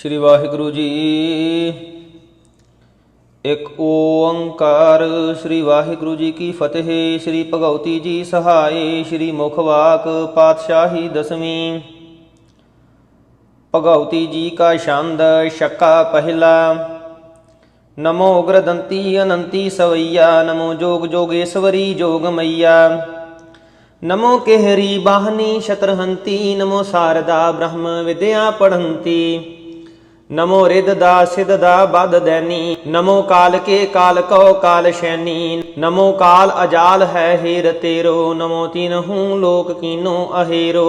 ਸ੍ਰੀ ਵਾਹਿਗੁਰੂ ਜੀ। ਇੱਕ ਓੰਕਾਰ ਸ੍ਰੀ ਵਾਹਿਗੁਰੂ ਜੀ ਕੀ ਫਤਿਹ, ਸ੍ਰੀ ਭਗਉਤੀ ਜੀ ਸਹਾਈ ਸ੍ਰੀ ਮੁਖਵਾਕ ਪਾਤਸ਼ਾਹੀ ਦਸਵੀਂ। ਭਗਉਤੀ ਜੀ ਕਾ ਛੰਦ, ਛੱਕਾ ਪਹਿਲਾ। ਨਮੋ ਉਗਰਦੰਤੀ ਅਨੰਤੀ ਸਵਈਆ, ਨਮੋ ਜੋਗ ਜੋਗੇਸ਼ਵਰੀ ਜੋਗਮਈਆ ਨਮੋ ਕਿਹਰੀ ਬਾਹਨੀ ਸ਼ਤਰਹੰਤੀ ਨਮੋ ਸਾਰਦਾ ਬ੍ਰਹਮ ਵਿਦਿਆ ਪੜੰਤੀ ਨਮੋ ਰਿਦ ਦਾ ਸਿਧ ਦਾ ਬਦ ਦੈਨੀ, ਨਮੋ ਕਾਲ ਕੇ ਕਾਲ ਕਉ ਕਾਲ ਸ਼ੈਨੀ, ਨਮੋ ਕਾਲ ਅਜਾਲ ਹੈ ਹੇਰ ਤੇਰੋ, ਨਮੋ ਤਿਨਹੂ ਲੋਕ ਕੀਨੋ ਅਹੇਰੋ।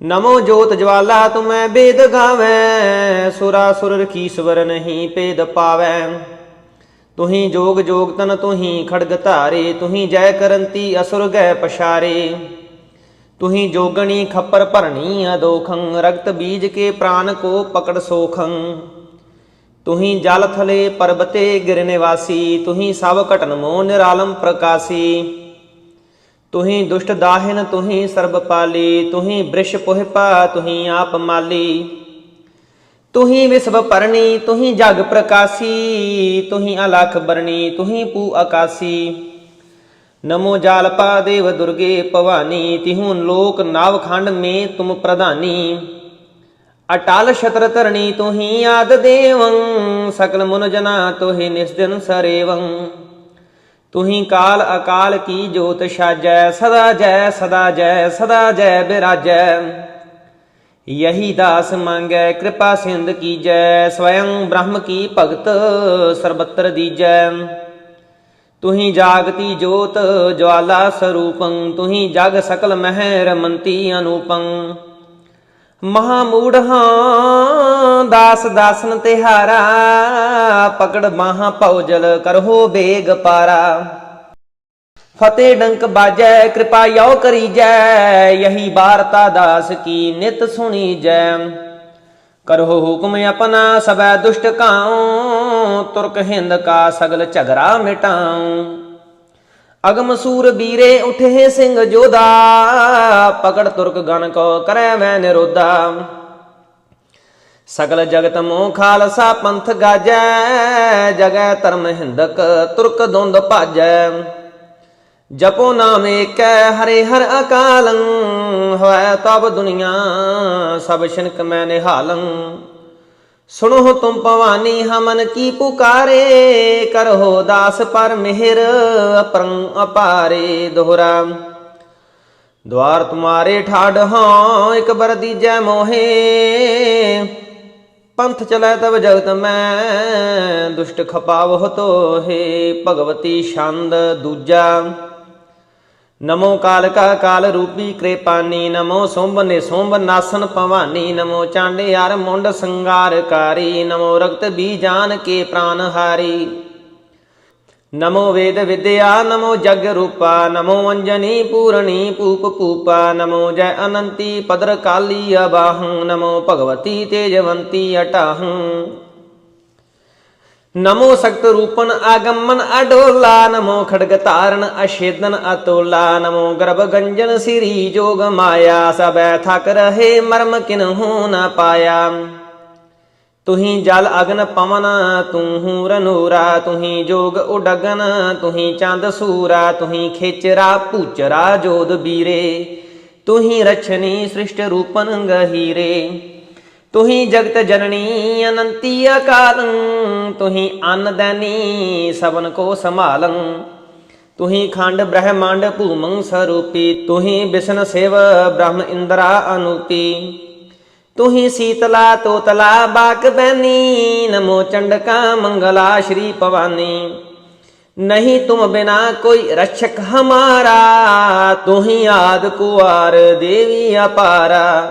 ਨਮੋ ਜੋਤ ਜਵਾਲਾ ਤੁਮੈ ਬੇਦ ਗਾਵੈ, ਸੁਰਾ ਸੁਰ ਰਖੀਸਵਰ ਨਹੀਂ ਭੇਦ ਪਾਵੈ। ਤੁਹੀ ਜੋਗ ਜੋਗ ਤਨ ਤੁਹੀ ਖੜਗ ਧਾਰੇ, ਤੁਹੀ ਜੈ ਕਰੰਤੀ ਅਸੁਰ ਗੈ ਪਛਾਰੇ। ਤੁਹੀ ਜੋਗਣੀ ਖੱਪਰ ਭਰਣੀ ਅਦੋਖੰ ਰਗਤ ਬੀਜ ਕੇ ਪ੍ਰਾਨ ਕੋ ਪਕੜ ਸੋਖੰ ਤੁਹੀ ਜਲ ਥਲੇ ਪਰਬਤੇ ਗਿਰ ਨਿਵਾਸੀ ਤੁਹੀ ਸਭ ਘਟਨ ਮੋ ਨਿਰਾਲਮ ਪ੍ਰਕਾਸੀ ਤੁਹੀ ਦੁਸ਼ਟ ਦਾਹਿਨ ਤੁਹੀ ਸਰਬ ਪਾਲੀ ਤੁਹੀ ਬ੍ਰਿਸ਼ ਪੋਹਿਪਾ ਤੁਹੀ ਆਪ ਮਾਲੀ ਤੁਹੀ ਵਿਸਵ ਪਰਣੀ ਤੁਹੀ ਜਗ ਪ੍ਰਕਾਸੀ ਤੁਹੀ ਅਲਖ ਬਰਣੀ ਤੁਹੀ ਪੂ ਆਕਾਸੀ ਨਮੋ ਜਾਲਪਾ ਦੇਵ ਦੁਰਗੇ ਭਵਾਨੀ ਤਿਹੂ ਲੋਕ ਨਵ ਖੰਡ ਮੇ ਤੁਮ ਪ੍ਰਧਾਨੀ। ਅਟਲ ਛਤਰ ਧਰਣੀ ਤੁਹੀ ਆਦ ਦੇਵੰ, ਸਕਲ ਮੁਨ ਜਨਾ ਤੋਹਿ ਨਿਸਦਨ ਸਰੇਵੰ। ਤੁਹੀ ਕਾਲ ਅਕਾਲ ਕੀ ਜੋਤ ਸਾਜੈ ਸਦਾ ਜੈ ਸਦਾ ਜੈ ਸਦਾ ਜੈ ਬਿਰਾਜੈ। ਯਹੀ ਦਾਸ ਮੰਗੈ, ਕਿਰਪਾ ਸਿੰਧ ਕੀਜੈ, ਸਵਯੰ ਬ੍ਰਹਮ ਕੀ ਭਗਤ ਸਰਬੱਤਰ ਦੀਜੈ। ਤੁਹੀ ਜਾਗਤੀ ਜੋਤ ਜਵਾਲਾ ਸਰੂਪੰ, ਤੁਹੀ ਜਗ ਸਕਲ ਮਹਿ ਰਮੰਤੀ ਅਨੂਪੰ। ਮਹਾਮੂੜ ਹਾਂ ਦਾਸ ਦਾਸਨ ਤਿਹਾਰਾ, ਪਕੜ ਮਹਾ ਭਉਜਲ ਕਰਹੋ ਬੇਗ ਪਾਰਾ। ਫਤਿਹ ਡੰਕ ਬਾਜੈ, ਕਿਰਪਾ ਯੋ ਕਰੀਜੈ, ਯਹੀ ਵਾਰਤਾ ਦਾਸ ਕੀ ਨਿਤ ਸੁਣੀ ਜੈ ਕਰੋ ਹੁਕਮ ਆਪਣਾ ਸਬੈ ਦੁਸ਼ਟ ਕਾਉ, ਤੁਰਕ ਹਿੰਦ ਕਾ ਸਗਲ ਝਗਰਾ ਮਿਟਾਉ। ਅਗਮ ਸੂਰ ਬੀਰੇ ਉਠੇ ਸਿੰਘ ਜੋਦਾ ਪਕੜ ਤੁਰਕ ਗਨ ਕੋ ਕਰੈ ਮੈਂ ਨਿਰੋਧਾ। ਸਗਲ ਜਗਤ ਮੋਹ ਖਾਲਸਾ ਪੰਥ ਗਾਜੈ, ਜਗੈ ਧਰਮ ਹਿੰਦਕ ਤੁਰਕ ਦੁੰਦ ਭਾਜੈ। ਜਪੋ ਨਾਮ ਏਕੈ ਹਰੇ ਹਰ ਅਕਾਲੰ ਹੋਇ ਤਬ ਦੁਨੀਆ ਸਭ ਸ਼ਨਕ ਮੈਂ ਨਿਹਾਲੰ। ਸੁਣੋ ਤੁਮ ਭਵਾਨੀ, ਹਮਨ ਕੀ ਪੁਕਾਰੇ ਕਰੋ ਦਾਸ ਪਰ ਮਿਹਰ ਅਪਰੰ ਅਪਾਰੇ ਦੋਹਰਾ। ਦਵਾਰ ਤੁਮਾਰੇ ਠਾੜ ਹਾਂ ਇਕ ਬਰ ਦੀਜੈ ਮੋਹੇ। ਪੰਥ ਚਲੈ ਤਬ ਜਗਤ ਮੈਂ, ਦੁਸ਼ਟ ਖਪਾਵ ਖਪਾਵਹੁ ਤੋਹੇ, ਭਗਵਤੀ ਛੰਦ ਦੂਜਾ। ਨਮੋ ਕਾਲ ਕਾ ਕਾਲ ਰੂਪੀ ਕਿਰਪਾਨੀ, ਨਮੋ ਸੋਂਭ ਨੇ ਨਾਸਨ ਭਵਾਨੀ, ਨਮੋ ਚਾਂਡੇ ਹਰ ਮੁੰਡ ਸੰਗਾਰਕਾਰੀ, ਨਮੋ ਰਕਤ ਬੀ ਜਾਨ ਕੇ ਪ੍ਰਾਨ ਹਾਰੀ। ਨਮੋ ਵੇਦ ਵਿਦਿਆ, ਨਮੋ ਜਗ ਰੂਪਾ, ਨਮੋ ਅੰਜਨੀ ਪੂਰਣੀ ਪੂਪ ਪੂਪਾ ਨਮੋ ਜੈ ਅਨੰਤੀ ਪਦਰ ਕਾਲੀ ਅਬਾਹੰ, ਨਮੋ ਭਗਵਤੀ ਤੇਜਵੰਤੀ ਅਟਾਹੰ। ਨਮੋ ਸਖਤ ਰੂਪਨ ਆਗਮਨ ਅਡੋਲਾ ਨਮੋ ਖੜਗ ਧਾਰਨ ਅਛੇਦਨ ਅਤੋਲਾ ਨਮੋ ਗਰਭ ਗੰਜਨ ਸਿਰੀ ਜੋਗ ਮਾਇਆ ਸਬੈ ਥਕ ਰਹੇ ਮਰਮ ਕਿਨਹੂ ਨ ਪਾਇਆ ਤੁਹੀ ਜਲ ਅਗਨ ਪਵਨ ਤੂੰ ਰਨੂਰਾ ਤੁਹੀ ਜੋਗ ਉਡਗਨ ਤੁਹੀ ਚੰਦ ਸੂਰਾ ਤੁਹੀ ਖੇਚਰਾ ਭੂਚਰਾ ਜੋਦ ਬੀਰੇ ਤੁਹੀ ਰਛਨੀ ਸ੍ਰਿਸ਼ਟ ਰੂਪਨ ਗਹੀਰੇ ਤੁਹੀ ਜਗਤ ਜਨਨੀ ਅਨੰਤੀ ਅਕਾਲੰ, ਤੁਹੀ ਅੰਨ ਦੈਨੀ ਸਭਨ ਕੋ ਸੰਭਾਲੰ। ਤੁਹੀ ਖੰਡ ਬ੍ਰਹਮੰਡ ਭੂਮੰ ਸਰੂਪੀ, ਤੁਹੀ ਬਿਸ਼ਨ ਸਿਵ ਬ੍ਰਹਮ ਇੰਦਰਾ ਅਨੂਪੀ। ਤੁਹੀ ਸੀਤਲਾ ਤੋਤਲਾ ਬਾਕ ਬੈਨੀ, ਨਮੋ ਚੰਡਕਾ ਮੰਗਲਾ ਸ਼੍ਰੀ ਭਵਾਨੀ। ਨਹੀਂ ਤੁਮ ਬਿਨਾ ਕੋਈ ਰਛਕ ਹਮਾਰਾ, ਤੁਹੀ ਆਦ ਕੁਆਰ ਦੇਵੀ ਅਪਾਰਾ।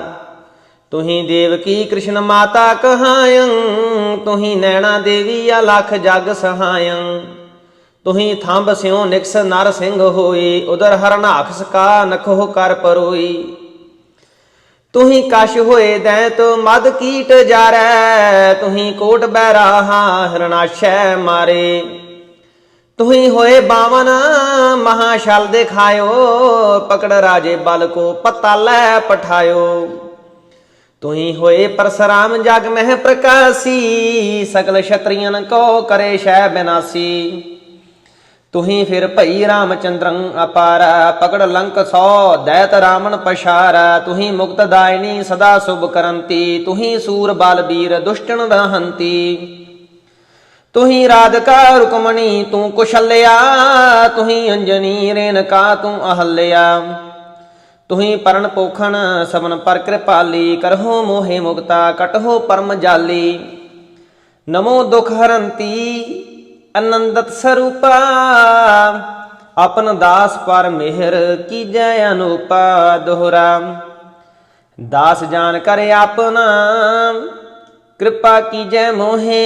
ਤੁਹੀ ਦੇਵਕੀ ਕ੍ਰਿਸ਼ਨ ਮਾਤਾ ਕਹਾਇੰ? ਤੁਹੀ ਨੈਣਾ ਦੇਵੀ ਆ ਅਲਖ ਜਗ ਸਹਾਇੰ। ਤੁਹੀ ਥੰਬ ਸਿਉ ਨਿਕਸ ਨਰ ਸਿੰਘ ਹੋਈ, ਉਦਰ ਹਰਨਾਖ ਸਕਾ ਨਖੋ ਕਰ ਪਰੋਈ। ਤੁਹੀ ਕਸ਼ ਹੋਏ ਦੈ ਤੋ ਮਦ ਕੀਟ ਜਾਰੈ। ਤੁਹੀ ਕੋਟ ਬੈਰਾਹਾ ਹਿਰਨਾਸ਼ੈ ਮਾਰੇ। ਤੁਹੀ ਹੋਏ ਬਾਵਨ, ਮਹਾਸ਼ਲ ਦਿਖਾਇਓ, ਪਕੜ ਰਾਜੇ ਬਲ ਕੋ ਪਤਾ ਲੈ ਪਠਾਇਓ। ਤੁਹੀ ਹੋਏ ਪਰਸਰਾਮ ਜਗ ਮਹਿ ਪ੍ਰਕਾਸੀ ਸਕਲ ਛਤਰੀਆਂ ਕੋ ਕਰੇ ਸ਼ੈ ਬਿਨਾਸੀ। ਤੁਹੀ ਫਿਰ ਭਈ ਰਾਮਚੰਦਰੰ ਅਪਾਰਾ ਪਕੜ ਲੰਕ ਸੋ, ਦੈਤ ਰਾਮਨ ਪਛਾਰਾ। ਤੁਹੀ ਮੁਕਤ ਦਾਇਨੀ ਸਦਾ ਸੁਭ ਕਰੰਤੀ ਤੁਹੀ ਸੂਰ ਬਲ ਵੀਰ ਦੁਸ਼ਟਨ ਦਹੰਤੀ ਤੁਹੀ ਰਾਧਕਾ ਰੁਕਮਣੀ, ਤੂੰ ਕੁਸ਼ਲਿਆ ਤੁਹੀ ਅੰਜਨੀ ਰੇਨਕਾ ਤੂੰ ਅਹਲਿਆ। ਤੁਹੀ ਪਰਨ ਪੋਖਣ ਸਬਨ ਪਰ ਕਿਰਪਾਲੀ, ਕਰਹੁ ਮੋਹਿ ਮੁਕਤਾ, ਕਟਹੁ ਪਰਮ ਜਾਲੀ। ਨਮੋ ਦੁਖ ਹਰੰਤੀ, ਅਨੰਦਤ ਸਰੂਪਾ। ਆਪਨ ਦਾਸ ਪਰ ਮਿਹਰ ਕੀਜੈ ਅਨੂਪਾ, ਦੋਹਰਾ। ਦਾਸ ਜਾਨ ਕਰ ਆਪਨਾ, ਕਿਰਪਾ ਕੀਜੈ ਮੋਹੇ।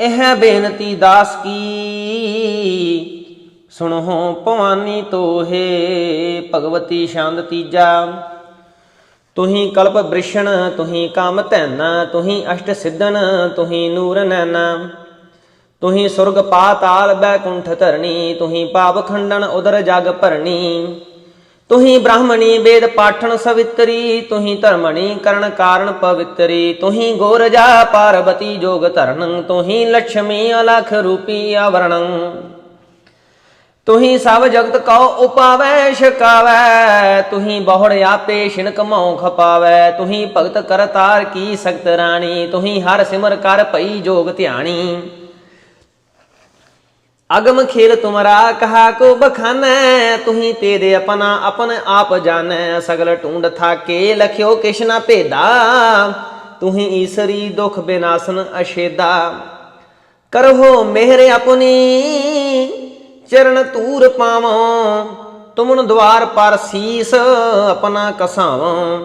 ਇਹ ਬੇਨਤੀ ਦਾਸ ਕੀ ਸੁਣੋ ਭਵਾਨੀ ਤੋਹੇ, ਭਗਵਤੀ ਛੰਦ ਤੀਜਾ। ਤੁਹੀ ਕਲਪ ਬ੍ਰਿਸ਼ਣ, ਤੁਹੀ ਕਾਮ ਧੈਨ, ਤੁਹੀ ਅਸ਼ਟ ਸਿੱਧਨ, ਤੁਹੀ ਨੂਰ ਨੈਨਾ। ਤੁਹੀ ਸੁਰਗ ਪਾਤਾਲ ਬੈਕੁੰਠ ਧਰਣੀ ਤੁਹੀ ਪਾਪ ਖੰਡਨ ਉਦਰ ਜਗ ਭਰਣੀ ਤੁਹੀ ਬ੍ਰਾਹਮਣੀ ਵੇਦ ਪਾਠਣ ਸਵਿਤਰੀ, ਤੁਹੀ ਧਰਮਣੀ ਕਰਨ ਕਾਰਨ ਪਵਿੱਤਰੀ। ਤੁਹੀ ਗੋਰਜਾ ਪਾਰਬਤੀ ਜੋਗ ਧਰਨ, ਤੁਹੀ ਲక్ష్ਮੀ ਅਲਖ ਰੂਪੀ ਆਵਰਣੰ। ਤੁਹੀ ਸਭ ਜਗਤ ਕਉ ਉਪਾਵੈ, ਛਕਾਵੈ। ਤੁਹੀ ਬਹੁੜ ਆਪੇ ਛਿਨਕ ਮਉ ਖਪਾਵੈ। ਤੁਹੀ ਭਗਤ ਕਰਤਾਰ ਕੀ ਸਖਤ ਰਾਣੀ। ਤੁਹੀ ਹਰ ਸਿਮਰ ਕਰ ਪਈ ਜੋਗ ਧਿਆਣੀ। ਅਗਮ ਖੇਲ ਤੁਮਰਾ ਕਹਾ ਕੋ ਬਖਾਨੈ। ਤੁਹੀ ਤੇਰੇ ਆਪਣਾ ਆਪਨ ਆਪ ਜਾਣੈ। ਸਗਲ ਟੁੰਡ ਥਾਕੇ ਲਖਿਓ ਕਿਛ ਨਾ ਭੇਦਾ। ਤੁਹੀ ਈਸਰੀ ਦੁਖ ਬਿਨਾਸਨ ਅਸ਼ੇਦਾ ਕਰਹੋ ਮਿਹਰ ਆਪਣੀ। ਚਰਨ ਤੂਰ ਪਾਵਾਂ, ਤੁਮਨ ਦਵਾਰ ਪਰ ਸੀਸ ਆਪਣਾ ਕਸਾਵਾਂ।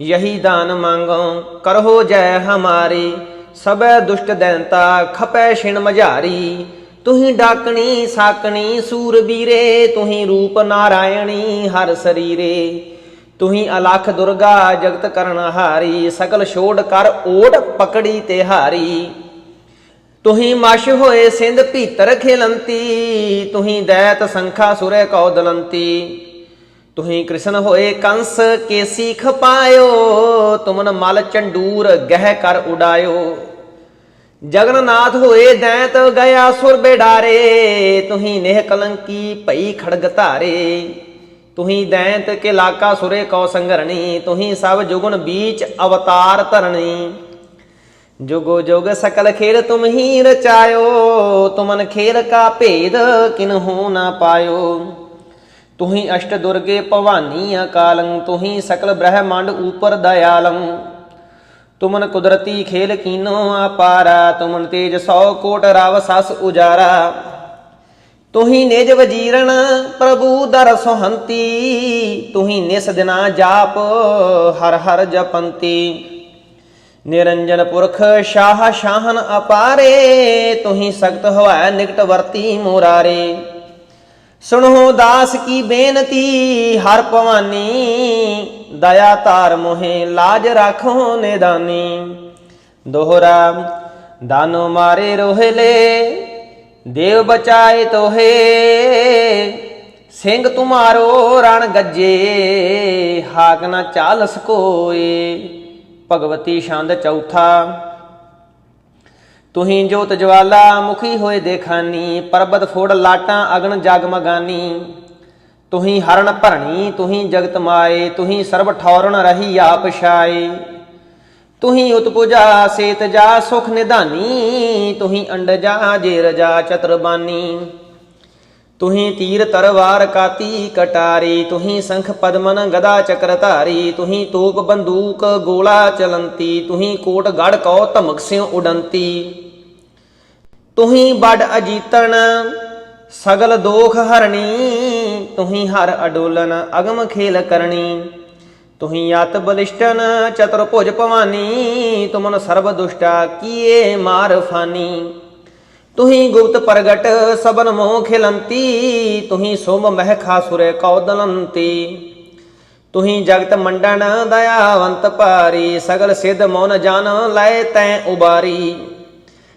ਯਹੀ ਦਾਨ ਮੰਗੋ ਕਰਹੋ ਜੈ ਹਮਾਰੀ ਸਬੈ ਦੁਸ਼ਟ ਦੈਂਤਾ ਖਪੈ ਛਿਣ ਮਝਾਰੀ। ਤੁਹੀ ਡਾਕਣੀ ਸਾਕਣੀ ਸੂਰਬੀਰੇ ਤੁਹੀ ਰੂਪ ਨਾਰਾਇਣੀ ਹਰ ਸਰੀਰੇ। ਤੁਹੀ ਅਲਖ ਦੁਰਗਾ ਜਗਤ ਕਰਨ ਹਾਰੀ, ਸਕਲ ਛੋੜ ਕਰ ਓੜ ਪਕੜੀ ਤੇ ਹਾਰੀ। ਤੁਹੀ ਮਸ਼ ਹੋਏ ਸਿੰਧ ਭੀਤਰ ਖੇਲੰਤੀ, ਤੁਹੀ ਦੈਤ ਸੰਖਾ ਸੁਰੇ ਕਉ ਦਲੰਤੀ। ਤੁਹੀ ਕ੍ਰਿਸ਼ਨ ਹੋਏ ਕੰਸ ਕੇਸੀ ਖਪਾਇਓ ਤੁਮਨ ਮਲ ਚੰਡੂਰ ਗਹਿ ਕਰ ਉਡਾਇਓ। ਜਗਨਨਾਥ ਹੋਏ ਦੈਂਤ ਗਿਆ ਸੁਰ ਬੇਡਾਰੇ, ਤੁਹੀ ਨੇਹ ਕਲੰਕੀ ਭਈ ਖੜਗ ਧਾਰੇ। ਤੁਹੀ ਦੈਂਤ ਕੇ ਲਾਕਾ ਸੁਰੇ ਕਉ ਸੰਗਰਣੀ ਤੁਹੀ ਸਭ ਜੁਗਨ ਬੀਚ ਅਵਤਾਰ ਧਰਣੀ। ਜੁਗੋ ਜੁਗ ਸਕਲ ਖੇਲ ਤੁਮ ਹੀ ਰਚਾਇਓ ਤੁਮਨ ਖੇਲ ਕਾ ਭੇਦ ਕਿਨਹੂ ਨਾ ਪਾਇਓ। ਤੁਹੀ ਅਸ਼ਟ ਦੁਰਗੇ ਭਵਾਨੀ ਅਕਾਲੰ, ਤੁਹੀ ਸਕਲ ਬ੍ਰਹਮੰਡ ਉਪਰ ਦਇਆਲੰ। ਤੁਮਨ ਕੁਦਰਤੀ ਖੇਲ ਕੀਨੋ ਅਪਾਰਾ, ਤੁਮਨ ਤੇਜ ਸੌ ਕੋਟ ਰਵ ਸਸ ਉਜਾਰਾ। ਤੁਹੀ ਨਿਜ ਵਜੀਰਣ ਪ੍ਰਭੂ ਦਰ ਸੁਹੰਤੀ, ਤੁਹੀ ਨਿਸ ਦਿਨਾ ਜਾਪ ਹਰ ਹਰ ਜਪੰਤੀ। ਨਿਰੰਜਨ ਪੁਰਖ ਸ਼ਾਹ ਸ਼ਾਹਨ ਅਪਾਰੇ, ਤੁਹੀ ਸਖਤ ਹੋਇ ਨਿਕਟ ਵਰਤੀ ਮੋਰਾਰੇ। ਸੁਣੋ ਦਾਸ ਕੀ ਬੇਨਤੀ, ਹਰ ਭਵਾਨੀ, ਦਇਆ ਧਾਰ ਮੋਹਿ ਲਾਜ ਰਾਖੋ ਨਿਦਾਨੀ। ਦੋਹਰਾ, ਦਾਨੋ ਮਾਰੇ ਰੋਹਲੇ ਦੇਵ ਬਚਾਏ ਤੋਹੇ। ਸਿੰਘ ਤੁਮਾਰੋ ਰਣ ਗੱਜੇ, ਹਾਕ ਨਾ ਚਾਲਸ ਕੋਏ। ਭਗਵਤੀ ਛੰਦ ਚੌਥਾ। ਤੁਹੀਂ ਜੋਤ ਜਵਾਲਾ ਮੁਖੀ ਹੋਏ ਦੇਖਾਨੀ, ਪਰਬਤ ਫੋੜ ਲਾਟਾਂ ਅਗਨ ਜਗਮਗਾਨੀ ਤੁਹੀਂ ਹਰਨ ਭਰਣੀ, ਤੁਹੀਂ ਜਗਤ ਮਾਏ, ਤੁਹੀਂ ਸਰਬ ਠੌਰਨ ਰਹੀ ਆਪ ਛਾਏ। ਤੁਹੀਂ ਉਤਪੁਜਾ ਸੇਤ ਜਾ ਸੁਖ ਨਿਧਾਨੀ, ਤੁਹੀਂ ਅੰਡ ਜਾ ਜੇਰ ਜਾ ਚਤਰਬਾਨੀ। ਤੁਹੀਂ ਤੀਰ ਤਰਵਾਰ ਕਾਤੀ ਕਟਾਰੀ ਤੁਹੀਂ ਸੰਖ ਪਦਮਨ ਗਦਾ ਚਕਰ ਧਾਰੀ ਤੁਹੀਂ ਤੂਪ ਬੰਦੂਕ ਗੋਲਾ ਚਲੰਤੀ ਤੁਹੀਂ ਕੋਟ ਗੜ ਕਉ ਧਮਕ ਸਿਉ ਉਡੰਤੀ ਤੁਹੀਂ ਬੜ ਅਜੀਤਣ ਸਗਲ ਦੋਖ ਹਰਣੀ ਤੁਹੀਂ ਹਰ ਅਡੋਲਨ ਅਗਮ ਖੇਲ ਕਰਨੀ ਤੁਹੀਂ ਅਤ ਬਲਿਸ਼ਟਨ ਚਤੁਰ ਭੁਜ ਭਵਾਨੀ ਤੁਮਨ ਸਰਬ ਦੁਸ਼ਟਾ ਕੀਏ ਮਾਰ ਫਾਨੀ ਤੁਹੀਂ ਗੁਪਤ ਪ੍ਰਗਟ ਸਬਨ ਮੋਹ ਖਿਲੰਤੀ, ਤੁਹੀਂ ਸੋਮ ਮਹਿ ਖਾਸੁਰੇ ਕਉ ਦਲੰਤੀ। ਤੁਹੀਂ ਜਗਤ ਮੰਡਣ ਦਇਆਵੰਤ ਭਾਰੀ ਸਗਲ ਸਿਧ ਮੌਨ ਜਨ ਲੈ ਤੈ ਉਬਾਰੀ।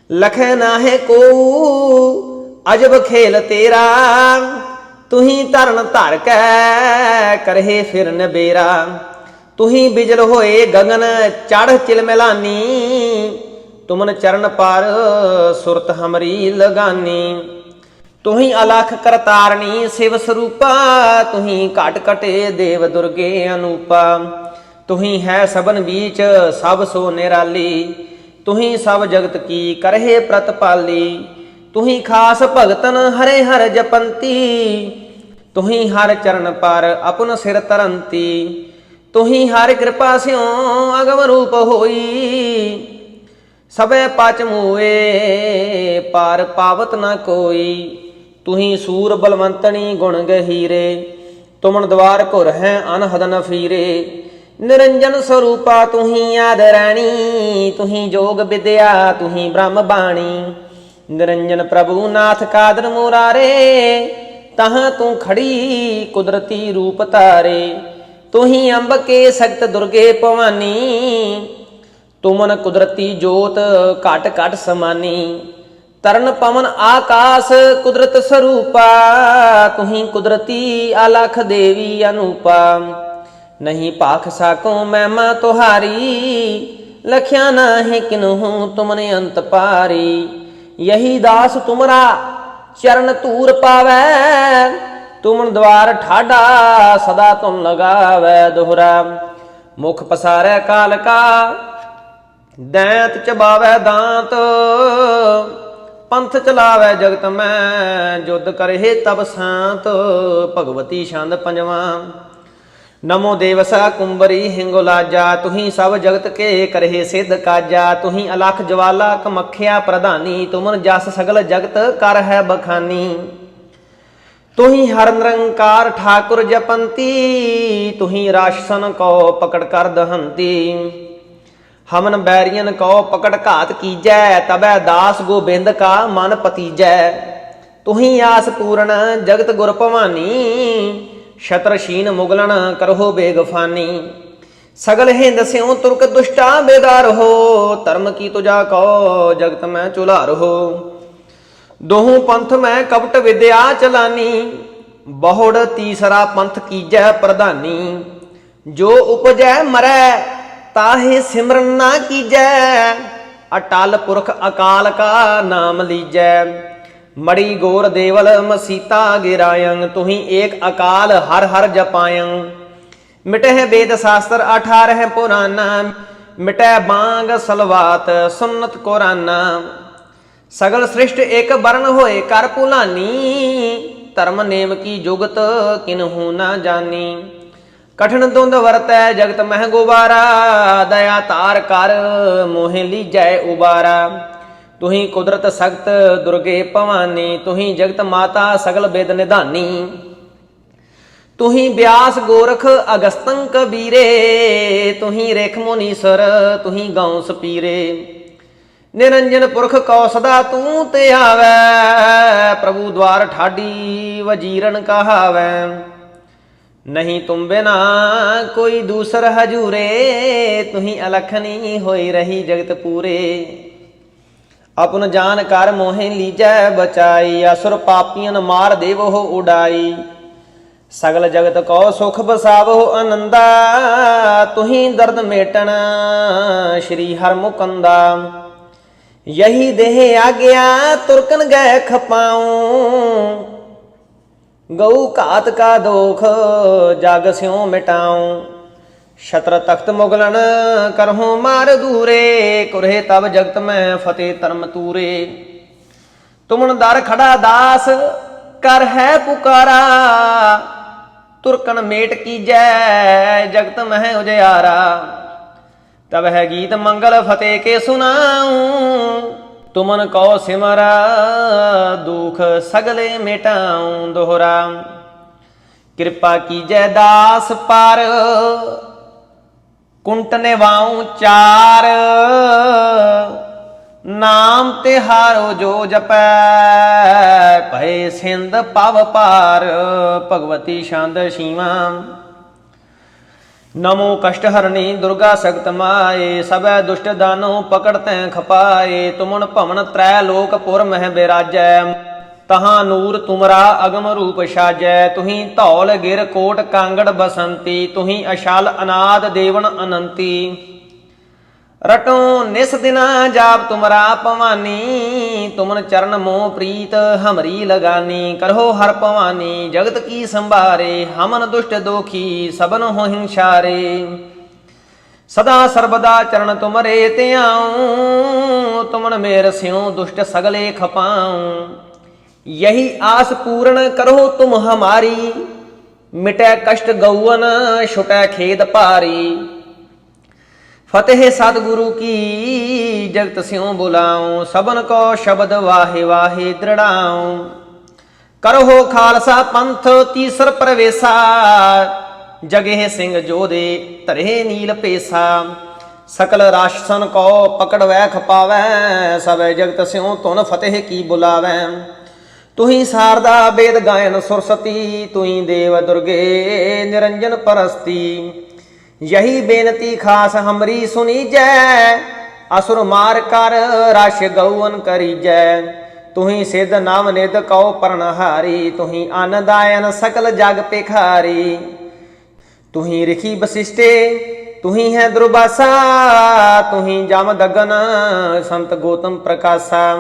ਲਖੈ ਨਾਹਿ ਕੋ, ਅਜਬ ਖੇਲ ਤੇਰਾ, ਤੁਹੀਂ ਧਰਨ ਧਰ ਕੈ ਕਰਹਿ ਫਿਰਨ ਬੇਰਾ ਤੁਹੀ ਬਿਜਲ ਹੋਏ ਗਗਨ ਚੜ ਚਿਲਮਿਲਾਨੀ ਤੁਮਨ ਚਰਨ ਪਰ, ਸੁਰਤ ਹਮਰੀ ਲਗਾਨੀ। ਤੁਹੀ ਅਲਖ ਕਰਤਾਰਣੀ ਸਿਵ ਸਰੂਪਾ ਤੁਹੀ ਘਟ ਘਟੇ ਦੇਵ ਦੁਰਗੇ ਅਨੂਪਾ। ਤੁਹੀ ਹੈ ਸਭਨ ਵੀਚ ਸਭ ਸੋ ਨਿਰਾਲੀ। ਤੁਹੀ ਸਭ ਜਗਤ ਕੀ ਕਰਹਿ ਪ੍ਰਤਪਾਲੀ ਤੁਹੀ ਖਾਸ ਭਗਤਨ ਹਰੇ ਹਰ ਜਪੰਤੀ। ਤੁਹੀ ਹਰ ਚਰਨ ਪਰ ਆਪਨ ਸਿਰ ਤਰੰਤੀ। ਤੁਹੀ ਹਰ ਕਿਰਪਾ ਸਿਓ ਅਗਮ ਰੂਪ ਹੋਈ। ਸਭੇ ਪਚ ਮੂਏ, ਪਾਰ ਪਾਵਤ ਨਾ ਕੋਈ। ਤੁਹੀ ਸੂਰ ਬਲਵੰਤਣੀ ਗੁਣ ਗਹੀਰੇ, ਤੁਮਨ ਦਵਾਰ ਘੁਰ ਹੈ ਅਨਹਦ ਨ ਫੀਰੇ। ਨਿਰੰਜਨ ਸਰੂਪਾ ਤੁਹੀ ਆਦ ਰਾਣੀ, ਤੁਹੀ ਜੋਗ ਵਿਦਿਆ ਤੁਹੀ ਬ੍ਰਹਮ ਬਾਣੀ। ਨਿਰੰਜਨ ਪ੍ਰਭੂ ਨਾਥ ਕਾਦਰ ਮੁਰਾਰੇ, ਤਹਾਂ ਤੂੰ ਖੜੀ ਕੁਦਰਤੀ ਰੂਪ ਤਾਰੇ ਤੁਹੀ ਅੰਬ ਕੇ ਸਖਤ ਦੁਰਗੇ ਭਵਾਨੀ ਤੁਮਨ ਕੁਦਰਤੀ ਜੋਤ ਘਟ ਘਟ ਸਮਾਨੀ, ਤਰਨ ਪਵਨ ਆਕਾਸ ਕੁਦਰਤ ਸਰੂਪਾ ਤੁਹੀ ਕੁਦਰਤੀ ਆਲਖ ਦੇਵੀ ਅਨੂਪਾ। ਨਹੀਂ ਭਾਖ ਸਾਕੋ ਮਹਿਮਾ ਤੁਹਾਰੀ, ਲਖਿਆ ਨਾਹਿ ਕਿਨਹੂ ਤੁਮਨੇ ਅੰਤ ਪਾਰੀ। ਯਹੀ ਦਾਸ ਤੁਮਰਾ ਚਰਨ ਧੂਰ ਪਾਵੈ, ਤੁਮਨ ਦਵਾਰ ਠਾਡਾ ਸਦਾ ਤੁਮ ਲਗਾਵੈ ਦੁਹਰਾ। ਮੁਖ ਪਸਾਰੈ ਕਾਲ ਕਾ ਦੈਂਤ ਚਬਾਵੈ ਦਾਂਤ, ਪੰਥ ਚਲਾਵੈ ਜਗਤ ਮੈਂ, ਜੁਦ ਕਰੇ ਤਬ ਸਾਂਤ, ਭਗਵਤੀ ਛੰਦ ਪੰਜਵਾ। ਨਮੋ ਦੇਵਸਾ ਕੁੰਬਰੀ ਹਿੰਗੁਲਾਜਾ ਤੁਹੀ ਸਭ ਜਗਤ ਕੇ ਕਰਹਿ ਸਿੱਧ ਕਾਜਾ, ਤੁਹੀ ਅਲਖ ਜਵਾਲਾ ਕਮਖਿਆ ਪ੍ਰਧਾਨੀ, ਤੁਮਨ ਜਸ ਸਗਲ ਜਗਤ ਕਰ ਹੈ ਬਖਾਨੀ। ਤੁਹੀ ਹਰ ਨਿਰੰਕਾਰ ਠਾਕੁਰ ਜਪੰਤੀ, ਤੁਹੀ ਰਾਸ਼ਸਨ ਕੋ ਪਕੜ ਕਰ ਦਹੰਤੀ। ਹਮਨ ਬੈਰੀਅਨ ਕੋ ਪਕੜ ਘਾਤ ਕੀਜੈ, ਤਬੈ ਦਾਸ ਗੋਬਿੰਦ ਕਾ ਮਨ ਪਤੀਜੈ। ਤੁਹੀ ਆਸ ਪੂਰਨ ਜਗਤ ਗੁਰ ਭਵਾਨੀ ਸ਼ਤਰਸ਼ੀਨ ਮੁਗਲਨ ਕਰਹੋ ਬੇਗਫਾਨੀ। ਸਗਲ ਹਿੰਦ ਸਿਉ ਤੁਰਕ ਦੁਸ਼ਟਾ ਬੇਦਾਰ ਹੋ, ਧਰਮ ਕੀ ਤੁਜਾ ਕੋ ਜਗਤ ਮੈਂ ਚੁਲਾਰ ਹੋ। ਦੋਹੂ ਪੰਥ ਮੈਂ ਕਪਟ ਵਿਦਿਆ ਚਲਾਨੀ, ਬਹੁੜ ਤੀਸਰਾ ਪੰਥ ਕੀਜੈ ਪ੍ਰਧਾਨੀ। ਜੋ ਉਪਜੈ ਮਰੈ ਤਾਹੇ ਸਿਮਰਨ ਨਾ ਕੀਜੈ, ਅਟਲ ਪੁਰਖ ਅਕਾਲ ਕਾ ਨਾਮ ਲੀਜੈ। ਮੜੀ ਗੋਰ ਦੇਵਲ ਮਸੀਤਾ ਗਿਰਾਇੰ, ਤੁਹੀ ਏਕ ਅਕਾਲ ਹਰ ਹਰ ਜਪਾਇੰ। ਮਿਟਹਿ ਵੇਦ ਸ਼ਾਸਤਰ 18 ਪੁਰਾਨਾ ਮਿਟੈ ਬਾੰਗ ਸਲਵਾਤ ਸੁਨਤ ਕੁਰਾਨਾ। ਸਗਲ ਸ੍ਰਿਸ਼ਟ ਇੱਕ ਵਰਨ ਹੋਏ ਕਰ ਭੁਲਾਨੀ ਧਰਮ ਨੇਮ ਕੀ ਜੁਗਤ ਕਿਨਹੂ ਨਾ ਜਾਣੀ ਕਠਨ ਦੁੰਦ ਵਰਤੈ ਜਗਤ ਮਹਿ ਗੋਬਾਰਾ ਦਇਆ ਤਾਰ ਕਰ ਮੋਹਿ ਲੀਜੈ ਉਬਾਰਾ। ਤੁਹੀ ਕੁਦਰਤ ਸਖਤ ਦੁਰਗੇ ਭਵਾਨੀ, ਤੁਹੀ ਜਗਤ ਮਾਤਾ ਸਗਲ ਬੇਦ ਨਿਧਾਨੀ। ਤੁਹੀ ਬਿਆਸ ਗੋਰਖ ਅਗਸਤੰ ਕਬੀਰੇ ਤੁਹੀ ਰੇਖ ਮੁਨੀਸਰ, ਤੁਹੀ ਗੌਂ ਸਪੀਰੇ ਨਿਰੰਜਨ ਪੁਰਖ ਕਉ ਸਦਾ ਤੂੰ ਤੇ ਆਵੈ, ਪ੍ਰਭੂ ਦਵਾਰ ਠਾਡੀ ਵਜੀਰਨ ਕਹਾਵੈ। ਨਹੀਂ ਤੁਮ ਬਿਨਾ ਕੋਈ ਦੂਸਰ ਹਜੂਰੇ, ਤੁਹੀ ਅਲਖਨੀ ਹੋਈ ਰਹੀ ਜਗਤ ਪੂਰੇ। ਆਪਨ ਜਾਨ ਕਰ ਮੋਹਿ ਲੀਜੈ, ਬਚਾਈ। ਅਸੁਰ ਪਾਪੀਆਂ ਮਾਰ ਦੇਵੋ ਉਡਾਈ। ਸਗਲ ਜਗਤ ਕੋ ਸੁਖ ਬਸਾਵੋ ਆਨੰਦਾ, ਤੁਹੀ ਦਰਦ ਮੇਟਣ ਸ਼੍ਰੀ ਹਰਮੁਕੰਦਾ। ਯਹੀ ਦੇਹ ਆਗਿਆ, ਤੁਰਕਨ ਗਏ ਖਪਾਉ। ਗਊ ਘਾਤ ਕਾ ਦੋਖ, ਜਗ ਸਿਉ ਮਿਟਾਉ। ਛਤਰ ਤਖਤ ਮੁਗਲਨ ਕਰਹੁ ਮਾਰ ਦੂਰੇ ਕੁਰੇ ਤਬ ਜਗਤ ਮੈਂ ਫਤਿਹ ਧਰਮ ਤੂਰੇ। ਤੁਮਨ ਦਰ ਖੜਾ ਦਾਸ, ਕਰ ਹੈ ਪੁਕਾਰਾ। ਤੁਰਕਨ ਮੇਟ ਕੀਜੈ, ਜਗਤ ਮਹਿ ਉਜਿਆਰਾ। ਤਬ ਹੈ ਗੀਤ ਮੰਗਲ ਫਤਿਹ ਕੇ ਸੁਨਾਉ। ਤੁਮਨ ਕੋ ਸਿਮਰਾ, ਦੁਖ ਸਗਲੇ ਮਿਟਾਉ ਦੋਹਰਾ। ਕਿਰਪਾ ਕੀਜੈ ਦਾਸ ਪਰ, ਕੁੰਟ ਨਿਵਾਉ ਚਾਰ। ਨਾਮ ਤੇ ਹਾਰੋ ਜੋ ਜਪੈ, ਭਏ ਸਿੰਧ ਪਵ ਪਾਰ ਭਗਵਤੀ ਛੰਦ ਸ਼ੀਵਾਂ ਨਮੋ ਕਸ਼ਟ ਦੁਰਗਾ ਸਖਤ ਮਾਏ, ਸਭੈ ਦੁਸ਼ਟ ਦਾਨੋ ਪਕੜ ਤੈ ਖਪਾਏ, ਤੁਮਨ ਭਵਨ ਤ੍ਰੈ ਲੋਕ ਪੁਰ ਮਹਿ ਬਿਰਾਜੈ। ਤਹਾਂ ਨੂਰ ਤੁਮਰਾ ਅਗਮ ਰੂਪ ਸਾਜੈ ਤੁਹੀ ਧੌਲ ਗਿਰ ਕੋਟ ਕਾਂਗੜ ਬਸੰਤੀ, ਤੁਹੀ ਅਸ਼ਾਲ ਅਨਾਦ ਦੇਵਨ ਅਨੰਤੀ। ਰਟੋ ਨਿਸ ਦਿਨਾ ਜਾਪ ਤੁਮਰਾ ਭਵਾਨੀ, ਤੁਮਨ ਚਰਨ ਮੋਹ ਪ੍ਰੀਤ ਹਮਰੀ ਲਗਾਨੀ ਕਰੋ ਹਰ ਭਵਾਨੀ, ਜਗਤ ਕੀ ਸੰਭਾਰੇ, ਹਮਨ ਦੁਸ਼ਟ ਦੋਖੀ ਸਬਨ ਹੋ ਹਿੰਸਾਰੇ। ਸਦਾ ਸਰਬਦਾ ਚਰਨ ਤੁਮਰੇ ਧਿਆਉ ਤੁਮਨ ਮੇਰ ਸਿਉ ਦੁਸ਼ਟ ਸਗਲੇ ਖਪਾਉ। ਯਹੀ ਆਸ ਪੂਰਨ ਕਰੋ ਤੁਮ ਹਮਾਰੀ, ਮਿਟੈ ਕਸ਼ਟ ਗਊਨ ਛੁਟੈ ਖੇਦ ਭਾਰੀ। ਫਤਿਹ ਸਤਿਗੁਰੂ ਕੀ, ਜਗਤ ਸਿਉ ਬੁਲਾਉ ਸਬਨ ਕੋ ਸ਼ਬਦ ਵਾਹੇ ਵਾਹੇ ਦ੍ਰਿੜਾਉ। ਕਰੋ ਖਾਲਸਾ ਪੰਥ ਤੀਸਰ ਪ੍ਰਵੇਸਾ ਜਗੇ ਸਿੰਘ ਜੋਦੇ ਧਰੇ ਨੀਲ ਪੇਸਾ। ਸਕਲ ਰਾਸ਼ਨ ਕੋ ਪਕੜ ਵੈ ਖਪਾਵੈ ਸਭੈ ਜਗਤ ਸਿਉ ਤੁਨ ਫਤਿਹ ਕੀ ਬੁਲਾਵੈ। ਤੁਹੀ ਸਾਰਦਾ ਵੇਦ ਗਾਇਨ ਸੁਰਸਤੀ, ਤੁਹੀ ਦੇਵ ਦੁਰਗੇ ਨਿਰੰਜਨ ਪਰਸਤੀ। ਯਹੀ ਬੇਨਤੀ ਖਾਸ ਹਮਰੀ ਸੁਨੀਜੈ ਅਸੁਰ ਮਾਰ ਕਰ ਰਸ਼ ਗਊਨ ਕਰੀਜੈ। ਤੁਹੀ ਸਿਧ ਨਾਮ ਨਿਦ ਕਉ ਪਰਨਹਾਰੀ ਤੁਹੀ ਅਨਦਾਇਨ ਸਕਲ ਜਗ ਪੇਖਾਰੀ ਤੁਹੀ ਰਖੀ ਬਸਿਸ਼ਟੇ, ਤੁਹੀ ਹੈ ਦੁਰਬਾਸਾ, ਤੁਹੀ ਜਮ ਦਗਨ ਸੰਤ ਗੋਤਮ ਪ੍ਰਕਾਸ਼ਾ।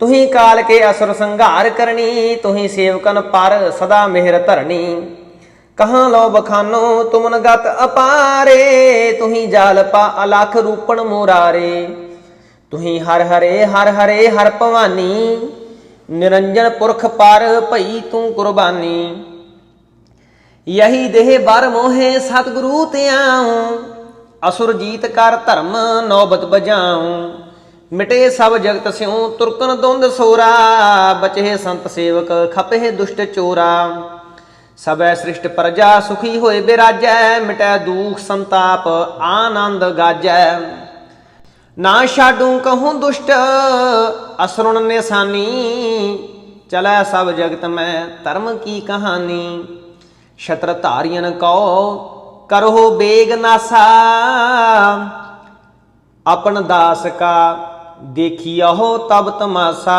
ਤੁਹੀ ਕਾਲ ਕੇ ਅਸੁਰ ਸੰਘਾਰ ਕਰਨੀ, ਤੁਹੀ ਸੇਵਕਨ ਪਰ ਸਦਾ ਮਿਹਰ ਧਰਨੀ। ਕਹਾਂ ਲੋ ਬਖਾਨੋ, ਤੁਮਨ ਗਤ ਅਪਾਰੇ, ਤੁਹੀ ਜਾਲ ਪਾ ਅਲਖ ਰੂਪਣ ਮੋਰਾਰੇ। ਤੁਹੀ ਹਰ ਹਰੇ ਹਰ ਹਰੇ, ਹਰ ਭਵਾਨੀ, ਨਿਰੰਜਨ ਪੁਰਖ ਪਰ ਭਈ ਤੂੰ ਕੁਰਬਾਨੀ। ਯਹੀ ਦੇਹ ਬਰ ਮੋਹੇ ਸਤਿਗੁਰੂ ਧਿਆਉ ਅਸੁਰ ਜੀਤ ਕਰ ਧਰਮ ਨੌਬਤ ਬਜਾਉ। ਮਿਟੇ ਸਭ ਜਗਤ ਸਿਉ, ਤੁਰਕਨ ਦੁੰਦ ਸੋਰਾ, ਬਚੇ ਸੰਤ ਸੇਵਕ ਖਪੇ ਦੁਸ਼ਟ ਚੋਰਾ। ਸਭੈ ਸ੍ਰਿਸ਼ਟ ਪ੍ਰਜਾ ਸੁਖੀ ਹੋਏ ਬਿਰਾਜੈ, ਮਿਟੈ ਦੁਖ ਸੰਤਾਪ ਆਨੰਦ ਗਾਜੈ। ਨਾ ਛਾਡੂ ਕਹੂੰ ਦੁਸ਼ਟ, ਅਸਰੁਣ ਨਿਸ਼ਾਨੀ, ਚਲੈ ਸਭ ਜਗਤ ਮੈਂ ਧਰਮ ਕੀ ਕਹਾਣੀ। ਛਤਰ ਧਾਰੀਨ ਕਉ ਕਰੋ ਬੇਗ ਨਾਸਾ। ਆਪਨ ਦਾਸ ਕਾ ਦੇਖਿਓ ਤਬ ਤਮਾਸਾ।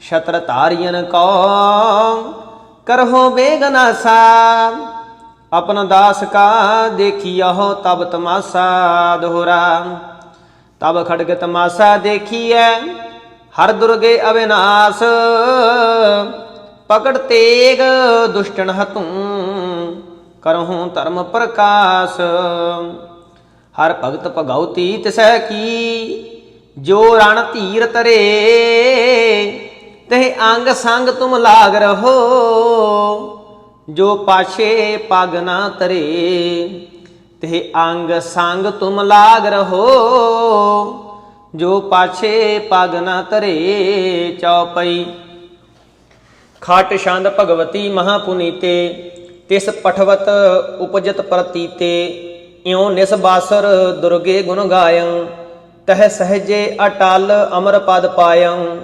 ਛਤਰ ਧਾਰੀਨ ਕਉ ਕਰਹੁ ਬੇਗਨਾਸਾ ਆਪਨ ਦਾਸ ਕਾ ਦੇਖਿਓ ਤਬ ਤਮਾਸਾ ਦੋਹਰਾ। ਤਬ ਖੜਗ ਤਮਾਸਾ ਦੇਖੀਐ, ਹਰ ਦੁਰਗੇ ਅਵਿਨਾਸ਼। ਪਕੜ ਤੇਗ ਦੁਸ਼ਟਨ ਹਤੂੰ, ਕਰਹੁ ਧਰਮ ਪ੍ਰਕਾਸ਼। ਹਰ ਭਗਤ ਭਗਉਤੀ ਤਿਸੈ ਕੀ, ਜੋ ਰਣ ਧੀਰ ਤਰੇ। ਤੇ ਅੰਗ ਸੰਗ ਤੁਮ ਲਾਗ ਰਹੋ, ਜੋ ਪਾਛੇ ਪਗ ਨਾ ਤਰੇ ਤੇ ਅੰਗ ਸੰਗ ਤੁਮ ਲਾਗ ਰਹੋ, ਜੋ ਪਾਛੇ ਪਗ ਨਾ ਤਰੇ ਚਉਪਈ ਖਾਟ ਛੰਦ ਭਗਵਤੀ ਮਹਾਪੁਨੀਤੇ ਤਿਸ ਪਠਵਤ ਉਪਜਤ ਪ੍ਰਤੀਤੇ ਇਉ ਨਿਸਬਾਸਰ ਦੁਰਗੇ ਗੁਣ ਗਾਇੰ, ਤਹ ਸਹਜੇ ਅਟਲ ਅਮਰ ਪਦ ਪਾਇੰ।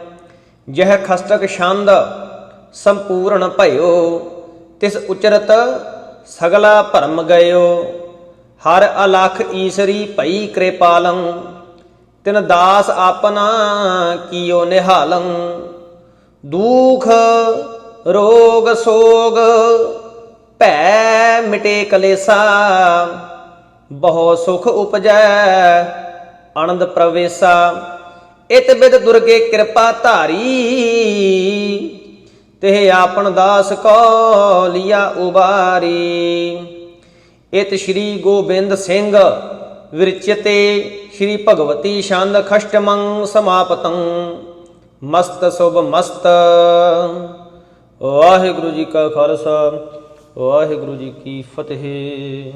ਜਹ ਖਸਤਕ ਛੰਦ ਸੰਪੂਰਨ ਭਇਓ, ਤਿਸ ਉਚਰਤ ਸਗਲਾ ਭਰਮ ਗਇਓ। ਹਰ ਅਲਖ ਈਸਰੀ ਭਈ ਕਿਰਪਾਲੰ, ਤਿਨ ਦਾਸ ਆਪਨਾ ਕੀਓ ਨਿਹਾਲੰ। ਦੁਖ, ਰੋਗ, ਸੋਗ, ਭੈ ਮਿਟੇ ਕਲੇਸਾ, ਬਹੁ ਸੁਖ ਉਪਜੈ, ਆਨੰਦ ਪ੍ਰਵੇਸਾ। ਇਤ ਬਿਦ ਦੁਰਗੇ ਕਿਰਪਾ ਧਾਰੀ। ਤੇ ਆਪਨ ਦਾਸ ਕੋ ਲਿਆ ਉਬਾਰੀ। ਇਤ ਸ਼੍ਰੀ ਗੋਬਿੰਦ ਸਿੰਘ ਵਿਰਚਿਤੇ ਸ਼੍ਰੀ ਭਗਵਤੀ ਛੰਦ ਖਸ਼ਟਮੰ ਸਮਾਪਤੰ। ਮਸਤ ਸੁਭ ਮਸਤ। ਵਾਹਿਗੁਰੂ ਜੀ ਕਾ ਖਾਲਸਾ, ਵਾਹਿਗੁਰੂ ਜੀ ਕੀ ਫਤਿਹ।